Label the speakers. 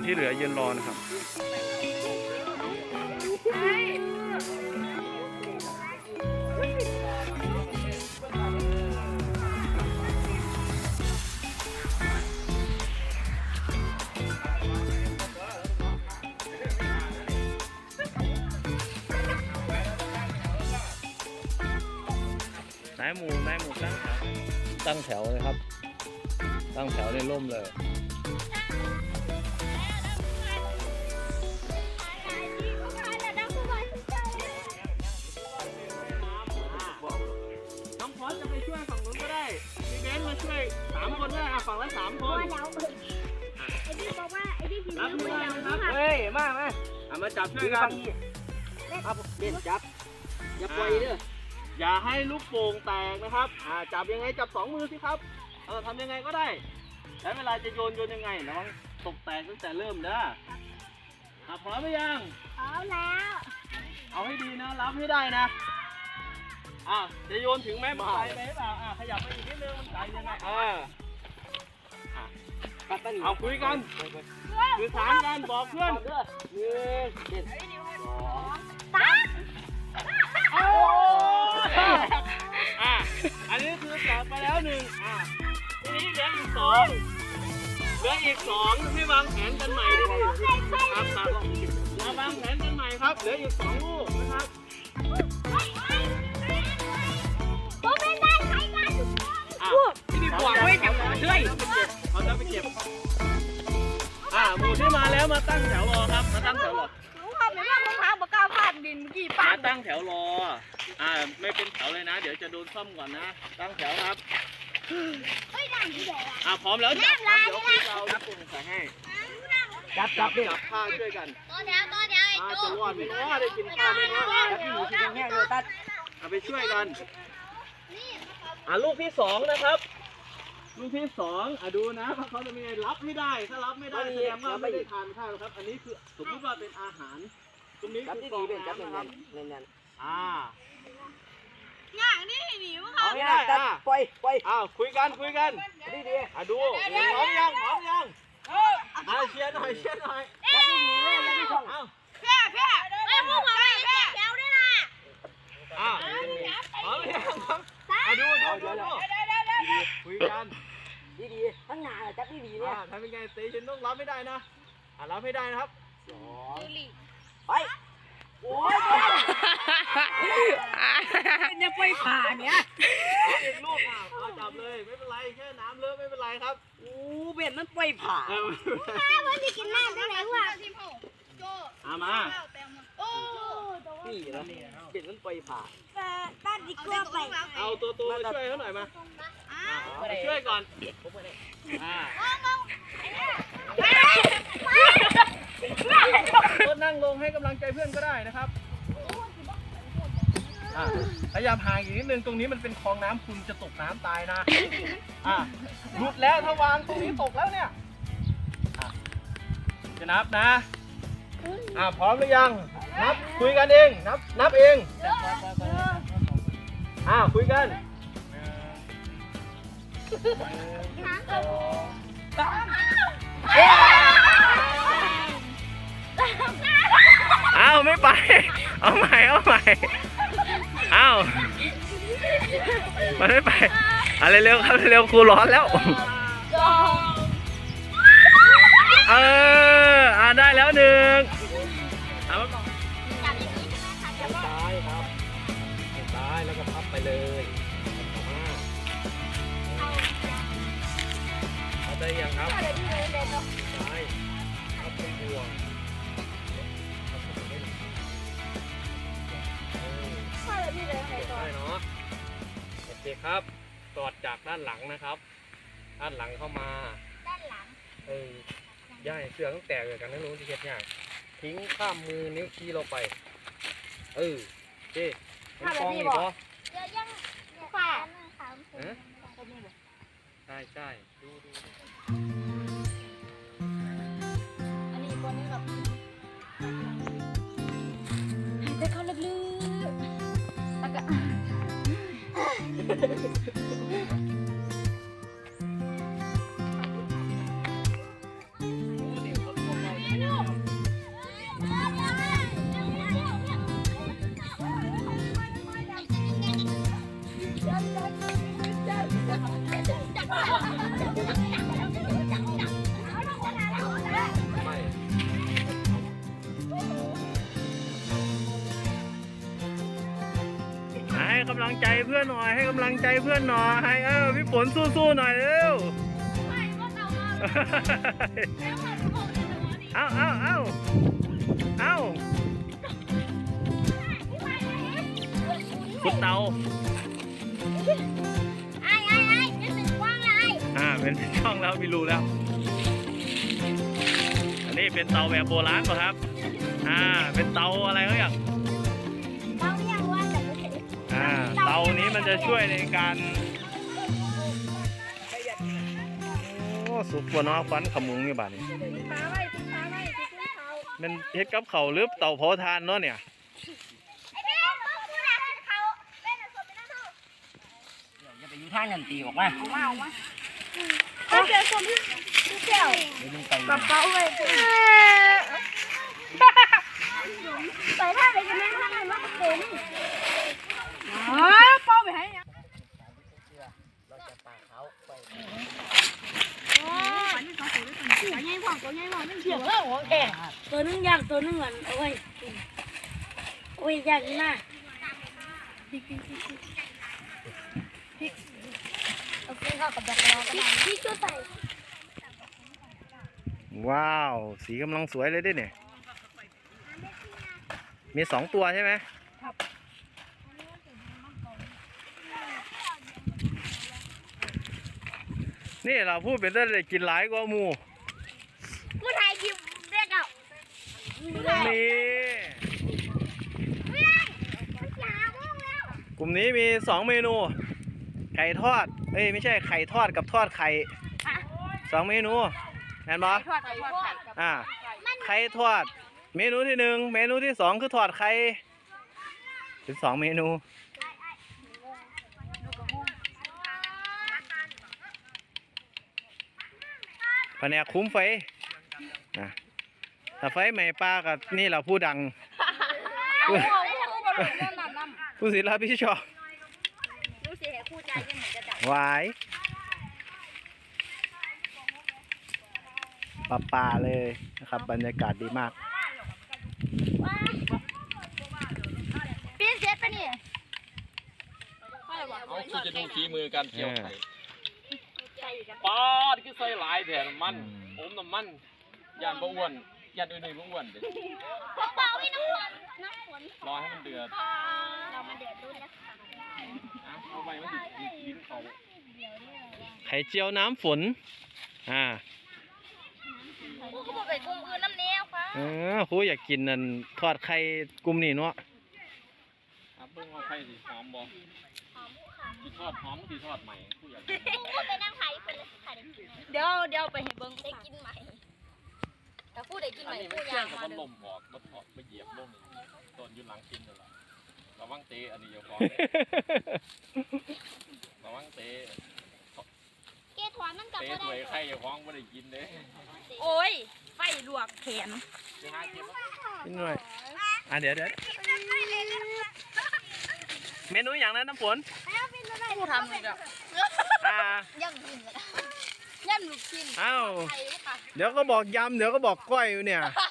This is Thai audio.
Speaker 1: ยวที่เหลือยืนรอนะครับนายหมูนายหมูตั้งแถวตั้งแถวเลยครับ ตั้งแถวในร่มเลย
Speaker 2: ช่วยสามคนได้อะฝั่งละสามคน
Speaker 3: ไอ้ที่บอกว่าไอ้ที่พิมพ์
Speaker 2: รับ
Speaker 3: มื
Speaker 2: มื
Speaker 3: อ
Speaker 2: อ
Speaker 3: เรา
Speaker 2: นะครับ
Speaker 4: เฮ้ย มามา
Speaker 2: อะมาจับช่วยกัน
Speaker 4: เอาเด่นจับ อย่าปล่อยเด้อ
Speaker 2: อย่าให้ลูกโป่งแตกนะครับ อ่า จับยังไง จับสองมือสิครับ เออทำยังไงก็ได้ แล้วเวลาจะโยนโยนยังไงระวังตกแตกตั้งแต่เริ่มนะอะพร้อมหรือยัง
Speaker 3: เอาแล้ว
Speaker 2: เอาให้ดีนะ รับให้ได้นะ อะจะโยนถึงแม่มันไกลไปหรือเปล่าอะขยับไปอีกนิดนึงมันไกลยังไงอ่า
Speaker 4: ปัดตะหนี
Speaker 2: เอาคุยกันคือสารกันบอกเพื่อน
Speaker 4: เด้อหนึ่งเด่นสอง
Speaker 3: ตั้ง
Speaker 2: โอ้อะอันนี้คือตอบไปแล้วหนึ่งอะทีนี้เหลืออีกสองเหลืออีกสองให้วางแผนกันใหม่ดีกว่าครับครับมาวางแผนกันใหม่ครับเหลืออีกสองลูก เป็
Speaker 3: น
Speaker 2: แถวเลยนะ เดี๋ยวจะโดนซ่อมก่อนนะ ตั้งแถวครับ
Speaker 3: เฮ้ยนั่งอยู่ไหนวะ
Speaker 2: อ่าพร้อมแล้วจับครับเดี๋ยวพี่เอาลูกโป่งใส่ให้
Speaker 4: จับจับเด่น
Speaker 2: จับผ้าช่วยกัน
Speaker 3: ต่อแถวต่อแถวไอ้
Speaker 2: อ่า
Speaker 3: โจ้
Speaker 2: จะรอดไหมเนาะได้กินข้าวไหมเนาะ
Speaker 4: จับที่หนีที่ตรงเนี้ยเลยตัด
Speaker 2: เอาไปช่วยกัน อ่าลูกที่สองนะครับ ลูกที่สองอะดูนะว่าเขาจะมีรับให้ได้ ถ้ารับไม่ได้แสดงว่าไม่ได้ทานข้าวครับ อันนี้คือสมมติว่าเป็นอาหาร ตรงนี้
Speaker 4: จับ
Speaker 2: คือ
Speaker 4: ที่
Speaker 2: ก
Speaker 4: ดี
Speaker 2: อง
Speaker 4: เด่นจับ
Speaker 2: น้ำ
Speaker 4: เด่น
Speaker 2: นะครับ
Speaker 4: เน่นเน่น
Speaker 2: อ่า
Speaker 3: อ ย่างนี้หนิว
Speaker 2: เอา
Speaker 4: เอา
Speaker 2: ไม่
Speaker 4: ไม่
Speaker 2: ได้
Speaker 4: ได้ตัด
Speaker 2: อะ
Speaker 4: ปล่อยปล่อย
Speaker 2: อ้าวคุยกันคุยกัน
Speaker 4: ดีดี
Speaker 2: อะดูพร้อมยังพร้อมยังอ่าเชียร์หน่อยเชียร์หน่อย
Speaker 4: จับที่ดีเลยจับที่ช่อง
Speaker 2: เอ้า
Speaker 3: แพ่แพ่เอ้ยพวกผมไม่แพ่แถวด้วยนะ
Speaker 2: อ้าวพร้อมยังครับอะดูดูดูดูคุยกัน
Speaker 4: ดีดีทั้งหน้าจับที่ดีเนี่
Speaker 2: อ่ายทำยังไงเตชินต้องรับไม่ได้นะอ่ารับไม่ได้นะครับ
Speaker 4: สองไป โอ้ยอย่าไปผ่าเนี่ย
Speaker 2: อีกลูกอะเอาจับเลยไม่เป็นไรแค่น้ำเลอะไม่เป็นไรครับ
Speaker 4: โอ้เบ็ดมันไปผ่า
Speaker 2: เออ
Speaker 3: มันจะกินน้ำได้ไหนวะ
Speaker 2: เอามา
Speaker 3: โอ้
Speaker 4: นี่นะเบ็ดมันไปผ่า
Speaker 3: ตัดดีกว่าไป
Speaker 2: เอาตัวตัวมาช่วยเขาหน่อยมาอ่ามาช่วยก่อนอ่า ก็นั่งลงให้กำลังใจเพื่อนก็ได้นะครับอ่าพยายามห่างอีกนิดนึงตรงนี้มันเป็นคลองน้ำคุณจะตกน้ำตายนะอ่าหลุดแล้วถ้าวางตรงนี้ตกแล้วเนี่ยอะจะนับนะอ่าพร้อมหรือยัง นับคุยกันเอง นับนับเองอ่าคุยกันอ้ เอาไม่ไป เอาใหม่ เอาใหม่ เอามันไม่ไปอะไรเร็วครับเร็วครูร้อนแล้ว เอออ่าได้แล้วหนึ่งเอามาก่อน
Speaker 3: จับอย่างนี้ใช่ไหมคะ
Speaker 2: เลี้ยวซ้ายครับเลี้ยวซ้ายแล้วก็พับไปเลยเอาได้ยังครับ
Speaker 3: อะไรที่เลยเลยเนาะ
Speaker 2: ซ้ายพับเป็นห่วง โอเคครับกอดจากด้านหลังนะครับ ด้านหลังเข้ามา
Speaker 3: ด้านหลัง
Speaker 2: เออย่ายเสือต้องแตกเลยกันนั่นรู้ที่เฮ็ดยากทิ้งข้ามมือนิ้วชี้เราไป เออเจ๊มันฟองอีกเหรอ
Speaker 3: เดี๋ยวยังฝ่า
Speaker 2: ฮะใช่ใช่ดูดู
Speaker 3: Yeah. ให้กำ
Speaker 1: ลังใจเพื่อนหน่อย ให้กำลังใจเพื่อนหน่อยเออพี่ฝนสู้ๆหน่อยเร็วเอาเอาเอาเอาขุดเตาอ่าเป็นช่องแล้วมีรูแล้ว อันนี้เป็นเตาแบบโบราณป่ะครับ อ่า เป็นเตาอะไรเขาอย่าง อ่าเตานี้มันจะช่วยในการโอ้สุกบนน้อฟันขมุงนี่บ้านี้มันเฮ็ดกับเขาวหรือเตาเผาทานเนาะเนี่ย
Speaker 4: อย่าไปอยู่ทางนั้นตีออกมา
Speaker 3: เอาเจอคนที่เจ้า
Speaker 4: เดี๋ยวมึงไป
Speaker 3: กระเป๋าไว้ไปท่าไปกันแม่ท่าไปมันเป็น อ๋อเป้าไปให้ยัง
Speaker 4: เราจะปาเขาไป
Speaker 3: โอ้ยตัวใหญ่กว่าตัวใหญ่กว่ามันเขียวเออหัวแข็งตัวนึงยากตัวนึงเหมือนโอ้ยโอ้ยยากมากพริกพริกพริกพริกเอาไปเข้ากับดอกเราก็ได้พริกก็ใส่
Speaker 1: ว้าว สีกำลังสวยเลยด้วยเนี่ย มีสองตัวใช่ไหม นี่เราพูดเป็นได้เลยกินหลายกว่าหมู
Speaker 3: ผู้ชายยิ้มเรียกเอาผู้ชาย
Speaker 1: นี่
Speaker 3: ไม่ได้อย่าม่วงแล้ว
Speaker 1: กลุ่มนี้มีสองเมนู ไก่ทอด เอ้ยไม่ใช่ไข่ทอดกับทอดไข่สองเมนูเห็นปะ
Speaker 3: ทอดไข่ทอด
Speaker 1: อ่าไข่ทอด เมนูที่หนึ่งเมนูที่สองคือทอดไข่เป็นสองเมนู แผนกคุ้มไฟอะถ้าไฟไหม้ปลากับนี่เราผู้ดัง ผู้ผู้ศิลปินชอบ
Speaker 3: รู้สิเห็นคู่ใจกันเหมือนกัน
Speaker 1: หวายป่าป่าๆเลยนะครับ บรรยากาศดีมาก
Speaker 3: ปีนเจ็ดปะนี่
Speaker 5: เอาคือจะดูฝีมือการเคี่ยวไข่
Speaker 3: ใจกัน
Speaker 5: ปอดคือใส่หลายแถน้ำมันอมน้ำมันยานบ่อ้วนยานอื่นๆบ่อ้วนเด้
Speaker 3: เป่าให้น้ำฝนน้ำฝน
Speaker 5: รอให้มันเดือด
Speaker 3: เรามาเดือดรุ่นแล้ว
Speaker 5: อะเอาไปมันสิลิ้นเขา
Speaker 1: ไข่เจียวน้ำฝนอ่า
Speaker 3: กูก็บอกไปกลุ่มอื่นน้ำเนี้ยค่ะ
Speaker 1: เออครูอยากกินนั่นทอดไข่กลุ่มนี้เนาะ
Speaker 5: อะเบิ่งว่าไข่สิหอมบ่ สิทอดหอมสิทอดใหม่ผู้อยากกิน
Speaker 3: กูก็ไปนั่งขายเป็นขายได้กินเดี๋ยวเดี๋ยวไปให้เบิ้งได้กินใหม่แต่กูได้กินให
Speaker 5: อัน
Speaker 3: ม่
Speaker 5: นี้
Speaker 3: กู
Speaker 5: มัน
Speaker 3: อ
Speaker 5: เคี่ย
Speaker 3: ยางก
Speaker 5: กับ
Speaker 3: มา
Speaker 5: มัน
Speaker 3: เด้
Speaker 5: ล
Speaker 3: อ
Speaker 5: มออกบ่ถอดบ่เหยียบลงตอนอยู่หลังกินนั่นล่ะระวังเตะอันนี้อย่าฟ้องระวังเตะ
Speaker 3: เกถอนมันกลับ
Speaker 5: เตะ
Speaker 3: มา
Speaker 5: ถ้วย
Speaker 3: ได้
Speaker 5: ไข่อย่าฟ้องบ่ได้กินเด้
Speaker 3: โอ้ยไฟลวกแขน
Speaker 5: ไปหาเก็บมา
Speaker 1: นิดหน่อยอะเดี๋ยวเดี๋ยวเมนูอย่างนั้นน้ำฝน
Speaker 3: กูทำเลยอะ
Speaker 1: อ่า
Speaker 3: ย่ำกินเลยย่ำลูกชิ้น
Speaker 1: เอ้า
Speaker 3: ไทยค่ะ
Speaker 1: เดี๋ยวก็บอกยำเดี๋ยวก็บอกก้อยอยู่เนี่ย
Speaker 3: ฮ่า